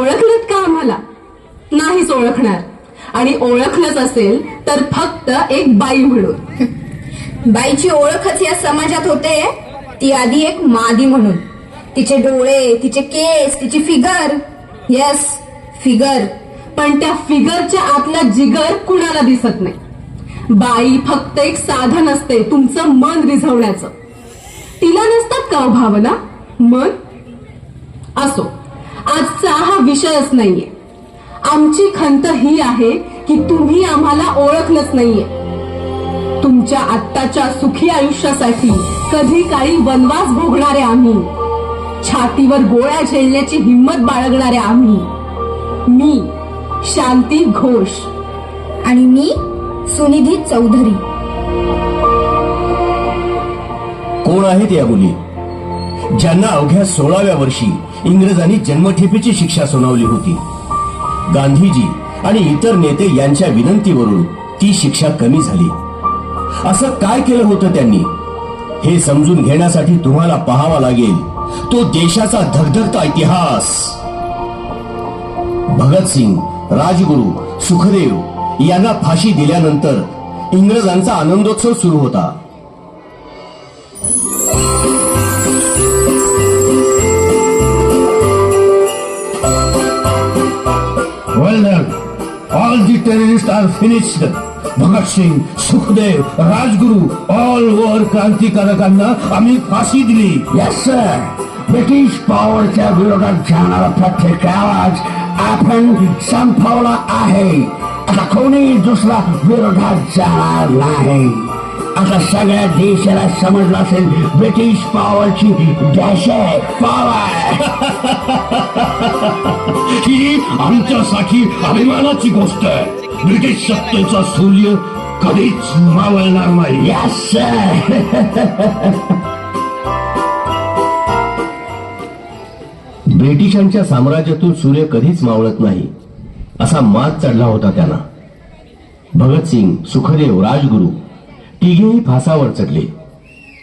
ओळखलत का आम्हाला? नाहीच ओळखणार. आणि ओळखलंच असेल तर फक्त एक बाई म्हणून. बाईची ओळखच या समाजात होते ती आधी एक मादी म्हणून. तिचे डोळे तिचे केस तिची फिगर. Yes figure. पण त्या फिगरच्या आतला जिगर कुणाला दिसत नाही? बाई फक्त एक साधन असते तुमचं मन रिझवण्याचं. तिला नसतात का हो भावना? मन? असो. आजचा हा विषयच नाहीये. आमची खंत ही आहे की तुम्ही आम्हाला ओळखलंच नाहीये. तुमच्या आत्ताच्या सुखी आयुष्यासाठी कधी काळी वनवास भोगणारे आम्ही छातीवर गोळ्या झेलण्याची हिंमत बाळगणारे आम्ही. मी शांती घोष. आणि मी सुनिधी चौधरी. कोण आहेत या मुली? ज्यांना अवघ्या सोळाव्या वर्षी इंग्रजांनी जन्मठेपेची शिक्षा सुनावली होती. गांधीजी आणि इतर नेते यांच्या विनंतीवरून ती शिक्षा कमी झाली. असं काय केलं होतं त्यांनी? हे समजून घेण्यासाठी तुम्हाला पाहावा लागेल तो देशाचा धगधगता इतिहास. भगतसिंग राजगुरू सुखदेव यांना फाशी दिल्यानंतर इंग्रजांचा आनंदोत्सव सुरू होता. All the terrorists are finished. Bhagat Singh Sukhdev Rajguru all वर क्रांतिकारकांना आम्ही फाशी दिली यस सर ब्रिटिश पॉवरच्या विरोधात जाणारा प्रत्येक आवाज आपण संपवला आहे आता कोणी दुसरा विरोधात जाणार नाही आता सगळ्या देशाला समजलं असेल ब्रिटिश पॉवरची दहशत पॉवर ही आमच्यासाठी अभिमानाची गोष्ट आहे. ब्रिटिश सत्तेचा सूर्य कधीच मावळणार नाही. येस ब्रिटिशांच्या साम्राज्यातून सूर्य कधीच मावळत नाही असा मात चढला होता त्यांना. भगतसिंग सुखदेव राजगुरू तिघेही फासावर चढले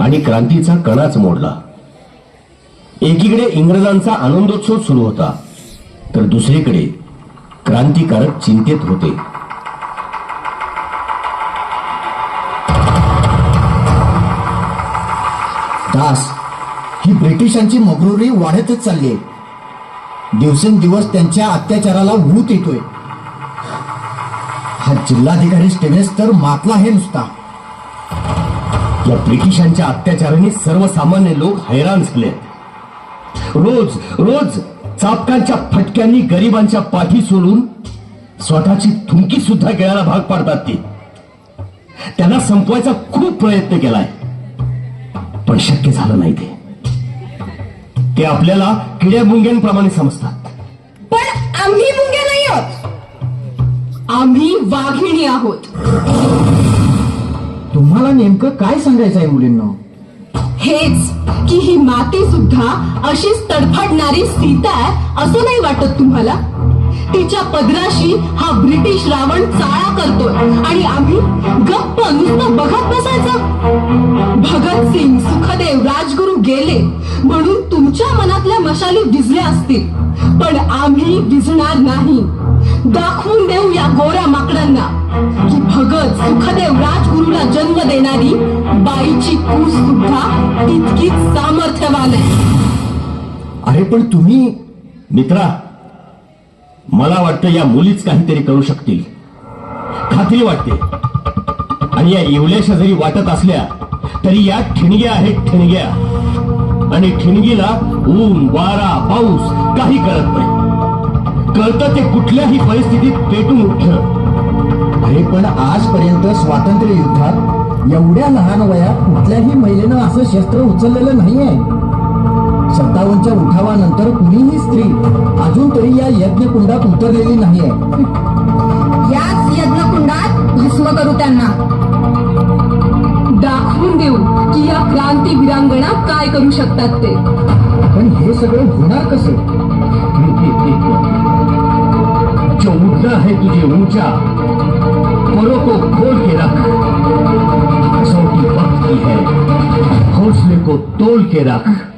आणि क्रांतीचा कणाच मोडला. एकीकडे इंग्रजांचा आनंदोत्सव सुरू होता तर दुसरीकडे क्रांतिकारक चिंतेत होते. दास ही ब्रिटिशांची मगरुरी वाढतच चालली आहे. दिवसेंदिवस त्यांच्या अत्याचाराला ऊत येतोय. हा जिल्हाधिकारी स्टेव्हेस तर मातला हे नुसता. या ब्रिटिशांच्या अत्याचाराने सर्वसामान्य लोक हैराण झाले. रोज रोज चापकांच्या फटक्यांनी गरिबांच्या पाठी सोडून स्वतःची थुंकी सुद्धा गेळायला भाग पाडतात ते. त्यांना संपवायचा खूप प्रयत्न केलाय. पण शक्य झालं नाही ते. ते आपल्याला किड्या मुंग्यांप्रमाणे समजतात. पण आम्ही मुंग्या नाही आहोत. आम्ही वाघिणी आहोत. नेमकं काय सांगायचं आहे मुलींना? हेच की ही माती सुद्धा अशीच तडफडणारी सीता आहे असं नाही वाटत तुम्हाला? तिच्या पदराशी हा ब्रिटिश रावण चाळा करतोय आणि आम्ही गप्प नुसतं बघत बसायचं. भगतसिंग सुखदेव राजगुरू गेले म्हणून तुमच्या मनातल्या मशाली विझल्या असतील. पण आम्ही विझणार नाही. दाखवून देऊ या गोऱ्या माकडांना की भगत सुखदेव राजगुरूला जन्म देणारी बाईची कूस सुद्धा तितकीच सामर्थ्यवान आहे. अरे पण तुम्ही मित्रा मला वाटतं या मुलीच काहीतरी करू शकतील. खात्री वाटते. आणि या येवल्याशा जरी वाटत असल्या तरी या ठिणग्या आहेत ठिणग्या. आणि ठिणगीला ऊन वारा पाऊस काही कळत नाही. कळतं ते कुठल्याही परिस्थितीत पेटून उठलं. अरे पण आजपर्यंत स्वातंत्र्य युद्धात एवढ्या लहान वयात कुठल्याही महिलेनं असं शस्त्र उचललेलं नाहीये. सत्तावनच्या उठावानंतर कुणीही स्त्री अजून तरी या यज्ञकुंडात उतरलेली नाहीये. याच यज्ञकुंडात भस्म करू त्यांना. दाखवून देऊ. या क्रांती वीरांगणा काय करू शकतात ते? पण हे सगळं होणार कसं? जो मुद्दा है तुझे ऊँचा परों को खोल के रख. कसौटी वक्त की है हौसले को तोल के रख.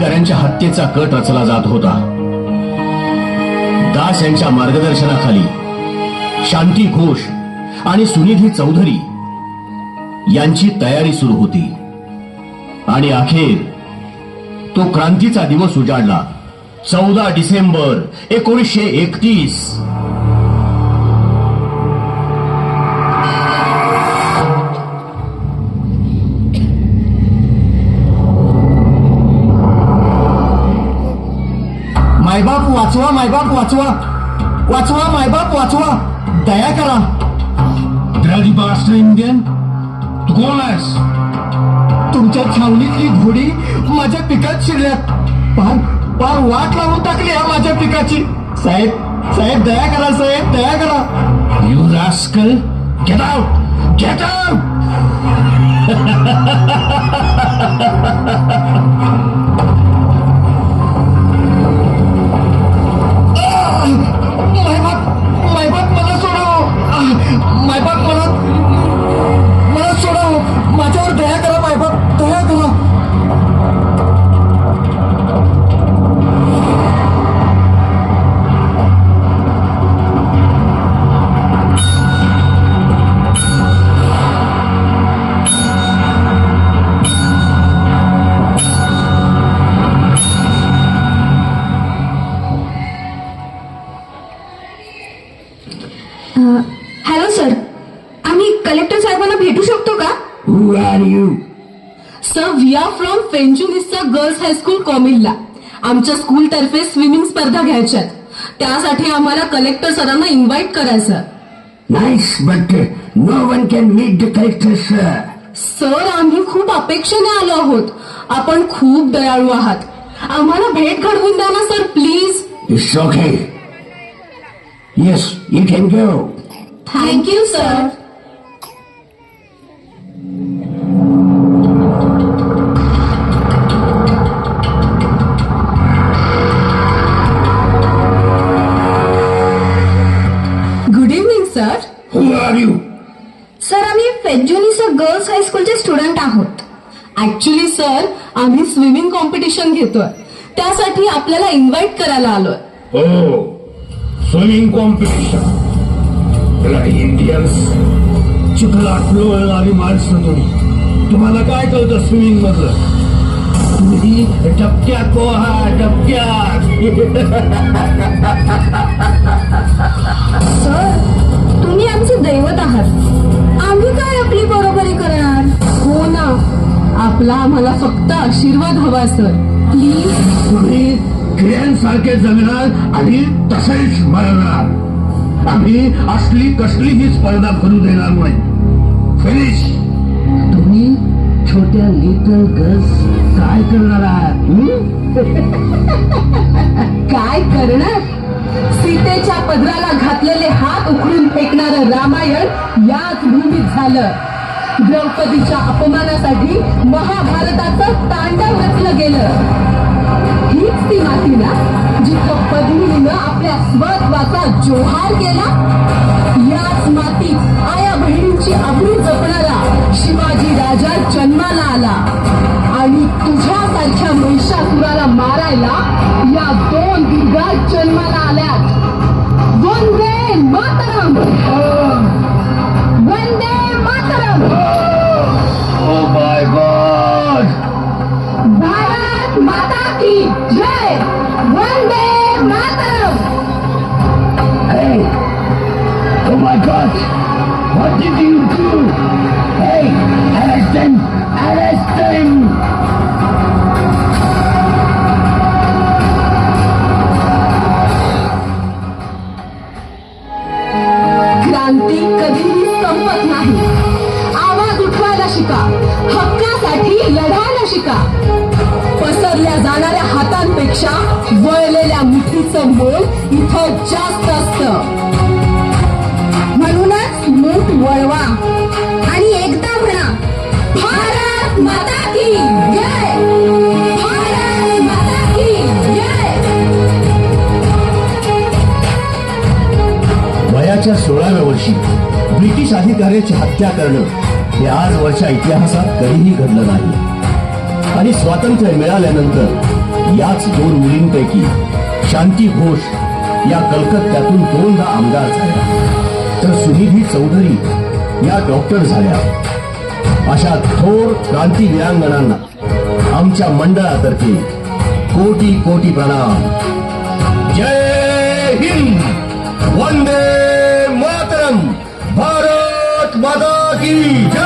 ब्रिटिश अधिकाऱ्यांच्या हत्येचा कट रचला जात होता. दास यांच्या मार्गदर्शनाखाली शांती घोष आणि सुनिधी चौधरी यांची तयारी सुरू होती. आणि अखेर तो क्रांतीचा दिवस उजाडला. चौदा डिसेंबर एकोणीसशे एकतीस. वाचवा मायबाप वाचवा वाचवा मायबाप वाचवा दया करा ब्लडी बास्टर इंडियन तू कोण आहेस तुमच्या छावणीतली घोडी माझ्या पिकात शिरल्यात. पार पार वाट लावून टाकली या माझ्या पिकाची. साहेब साहेब दया करा साहेब दया करा. You rascal get out get out फेंचुनिस्टा girls high school कॉमिलला. आमच्या स्कूल तर्फे स्विमिंग स्पर्धा घ्यायच्यात. त्यासाठी आम्हाला कलेक्टर सरांना इन्व्हाइट करायचं. But uh, no one can meet the collector, sir. Sir आम्ही खूप अपेक्षेने आलो आहोत. आपण खूप दयाळू आहात. आम्हाला भेट घडवून द्या ना sir please. It's okay. Yes, you can go. Thank you sir आम्ही स्विमिंग कॉम्पिटिशन घेतोय. त्यासाठी आपल्याला इन्व्हाइट करायला आलोय. हो. Swimming competition. इंडियन्स चिखलात लोळणारी माणसं तुम्ही तुम्हाला काय कळतं स्विमिंग मधलं तुम्ही डबक्यात पोहा डबक्यात सर तुम्ही आमचे दैवत आहात. आम्ही काय आपली बरोबरी करणार? हो ना. आपला आम्हाला फक्त आशीर्वाद हवा सर. प्लीज तुम्ही क्रियांसारखे जगणार आणि तसेच मरणार. आम्ही असली कसलीही स्पर्धा भरू देणार नाही. फिनिश तुम्ही छोट्या लिटल गर्ल्स काय करणार आहात? हं? काय करणार? सीतेच्या पदराला घातलेले हात उखडून फेकणारं रामायण याच भूमीत झालं. द्रौपदीच्या अपमानासाठी महाभारताचं तांडव रचलं गेलं. हीच ती माती ना जिथं पद्मिनीनं आपल्या स्वत्वाचा जोहार केला? याच What did you do? Hey! Arrest him! Arrest him! क्रांती कधीही नाही आवाज उठवायला शिका हक्कासाठी शिका पसरल्या जाणाऱ्या हातांपेक्षा वळलेल्या मुठीचं मोल इथं जास्त असतं वळवा. आणि एकदा म्हणा भारत माता की जय. वयाच्या सोळाव्या वर्षी ब्रिटिश अधिकाऱ्याची हत्या करणं हे आजवरच्या इतिहासात कधीही घडलं नाही. आणि स्वातंत्र्य मिळाल्यानंतर याच दोन मुलींपैकी शांती घोष या कलकत्त्यातून दोनदा आमदार झाल्या. डॉक्टर सुनिधी चौधरी या डॉक्टर झाल्या. अशा थोर क्रांती वीरांगणांना आमच्या मंडळातर्फे कोटी कोटी प्रणाम. जय हिंद! वंदे मातरम! भारत माता की जय!